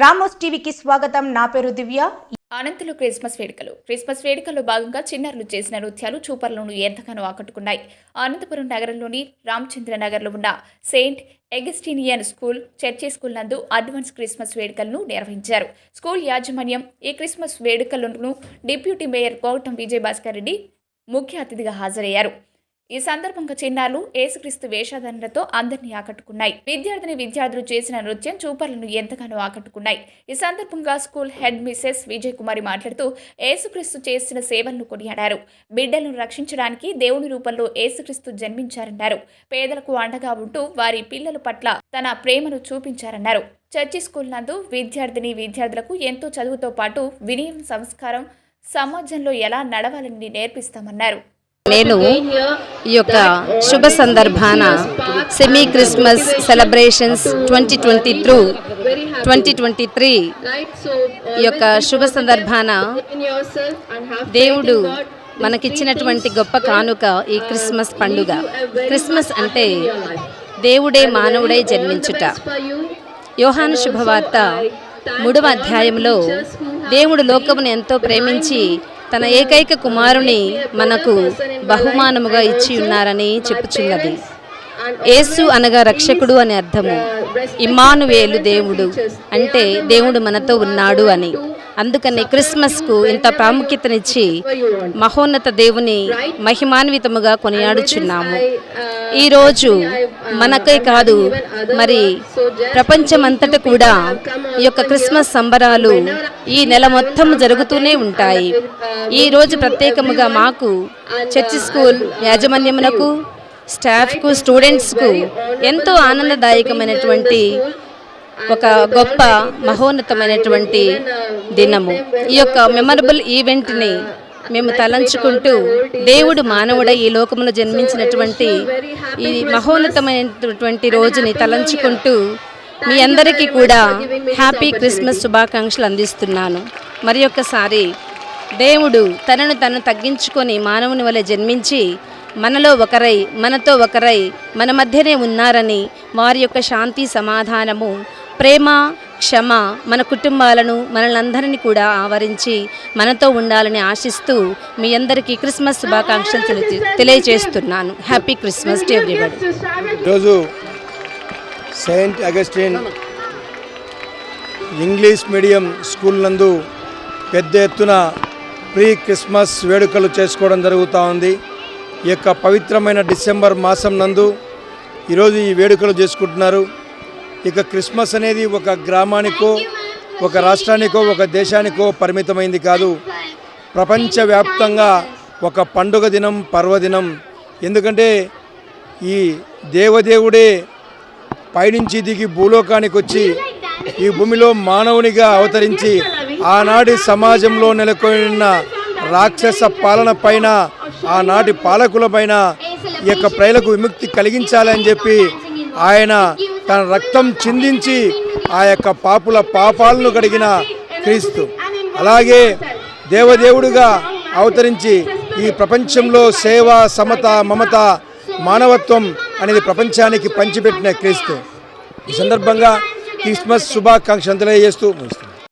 Ramos టీవీకి స్వాగతం. నా పేరు దివ్య. అనంతలో క్రిస్మస్ వేడుకలు. క్రిస్మస్ వేడుకల్లో భాగంగా చిన్నారులు చేసిన నృత్యాలు చూపర్లను ఎంతగానో ఆకట్టుకున్నాయి. అనంతపురం నగరంలోని రామచంద్ర నగర్లో ఉన్న Saint Augustinian school church school నందు అడ్వాన్స్ క్రిస్మస్ వేడుకలను నిర్వహించారు. స్కూల్ యాజమాన్యం ఈ క్రిస్మస్ వేడుకలను డిప్యూటీ మేయర్ కోగటం విజయభాస్కర్ రెడ్డి ముఖ్య అతిథిగా హాజరయ్యారు. ఈ సందర్భంగా చిన్నారులు ఏసుక్రీస్తు వేషధారణలతో అందరినీ ఆకట్టుకున్నాయి. విద్యార్థిని విద్యార్థులు చేసిన నృత్యం చూపర్లను ఎంతగానో ఆకట్టుకున్నాయి. ఈ సందర్భంగా school head Mrs Vijay Kumari మాట్లాడుతూ ఏసుక్రీస్తు చేసిన సేవలను కొనియాడారు. బిడ్డలను రక్షించడానికి దేవుని రూపంలో ఏసుక్రీస్తు జన్మించారన్నారు. పేదలకు అండగా ఉంటూ వారి పిల్లల పట్ల తన ప్రేమను చూపించారన్నారు. చర్చి స్కూల్ నందు విద్యార్థిని విద్యార్థులకు ఎంతో చదువుతో పాటు వినయం సంస్కారం సమాజంలో ఎలా నడవాలని నేర్పిస్తామన్నారు. నేను ఈ యొక్క శుభ సందర్భాన semi Christmas celebrations twenty twenty through twenty twenty three ఈ యొక్క శుభ సందర్భాన దేవుడు మనకిచ్చినటువంటి గొప్ప కానుక ఈ క్రిస్మస్ పండుగ. క్రిస్మస్ అంటే దేవుడే మానవుడే జన్మించుట. యోహాను శుభవార్త మూడవ అధ్యాయంలో దేవుడు లోకమును ఎంతో ప్రేమించి తన ఏకైక కుమారుని మనకు బహుమానముగా ఇచ్చి ఉన్నారని చెప్పుచున్నది. యేసు అనగా రక్షకుడు అని అర్థము. ఇమ్మానువేలు దేవుడు అంటే దేవుడు మనతో ఉన్నాడు అని. అందుకని క్రిస్మస్కు ఇంత ప్రాముఖ్యతనిచ్చి మహోన్నత దేవుని మహిమాన్వితముగా కొనియాడుచున్నాము. ఈరోజు మనకే కాదు మరి ప్రపంచమంతట కూడా ఈ యొక్క క్రిస్మస్ సంబరాలు ఈ నెల మొత్తం జరుగుతూనే ఉంటాయి. ఈ రోజు ప్రత్యేకముగా మాకు చర్చి స్కూల్ యాజమాన్యమునకు స్టాఫ్కు స్టూడెంట్స్కు ఎంతో ఆనందదాయకమైనటువంటి ఒక గొప్ప మహోన్నతమైనటువంటి దినము. ఈ యొక్క మెమరబుల్ ఈవెంట్ని మేము తలంచుకుంటూ దేవుడు మానవుడై ఈ లోకములో జన్మించినటువంటి ఈ మహోన్నతమైనటువంటి రోజుని తలంచుకుంటూ మీ అందరికీ కూడా హ్యాపీ క్రిస్మస్ శుభాకాంక్షలు అందిస్తున్నాను. మరి ఒక్కసారి దేవుడు తనను తను తగ్గించుకొని మానవుని వలె జన్మించి మనలో ఒకరై మనతో ఒకరై మన మధ్యనే ఉన్నారని వారి యొక్క శాంతి సమాధానము ప్రేమ క్షమ మన కుటుంబాలను మనల్ని కూడా ఆవరించి మనతో ఉండాలని ఆశిస్తూ మీ అందరికీ క్రిస్మస్ శుభాకాంక్షలు తెలియ తెలియజేస్తున్నాను. హ్యాపీ క్రిస్మస్ టు ఎవ్రీబడి ఈరోజు Saint Augustine English medium school నందు పెద్ద ఎత్తున ప్రీ క్రిస్మస్ వేడుకలు చేసుకోవడం జరుగుతూ ఉంది. ఈ యొక్క పవిత్రమైన డిసెంబర్ మాసం నందు ఈరోజు ఈ వేడుకలు చేసుకుంటున్నారు. ఇక క్రిస్మస్ అనేది ఒక గ్రామానికో ఒక రాష్ట్రానికో ఒక దేశానికో పరిమితమైంది కాదు. ప్రపంచవ్యాప్తంగా ఒక పండుగ దినం పర్వదినం ఎందుకంటే ఈ దేవదేవుడే పైనుంచి దిగి భూలోకానికి వచ్చి ఈ భూమిలో మానవునిగా అవతరించి ఆనాడి సమాజంలో నెలకొన్న రాక్షస పాలన పైన ఆనాటి పాలకుల పైన ఈ యొక్క ప్రజలకు విముక్తి కలిగించాలని చెప్పి ఆయన తన రక్తం చిందించి ఆ యొక్క పాపుల పాపాలను కడిగిన క్రీస్తు. అలాగే దేవదేవుడిగా అవతరించి ఈ ప్రపంచంలో సేవ సమత మమత మానవత్వం అనేది ప్రపంచానికి పంచిపెట్టిన క్రీస్తు. ఈ సందర్భంగా క్రిస్మస్ శుభాకాంక్షలు తెలియజేస్తూ ముగిస్తున్నాను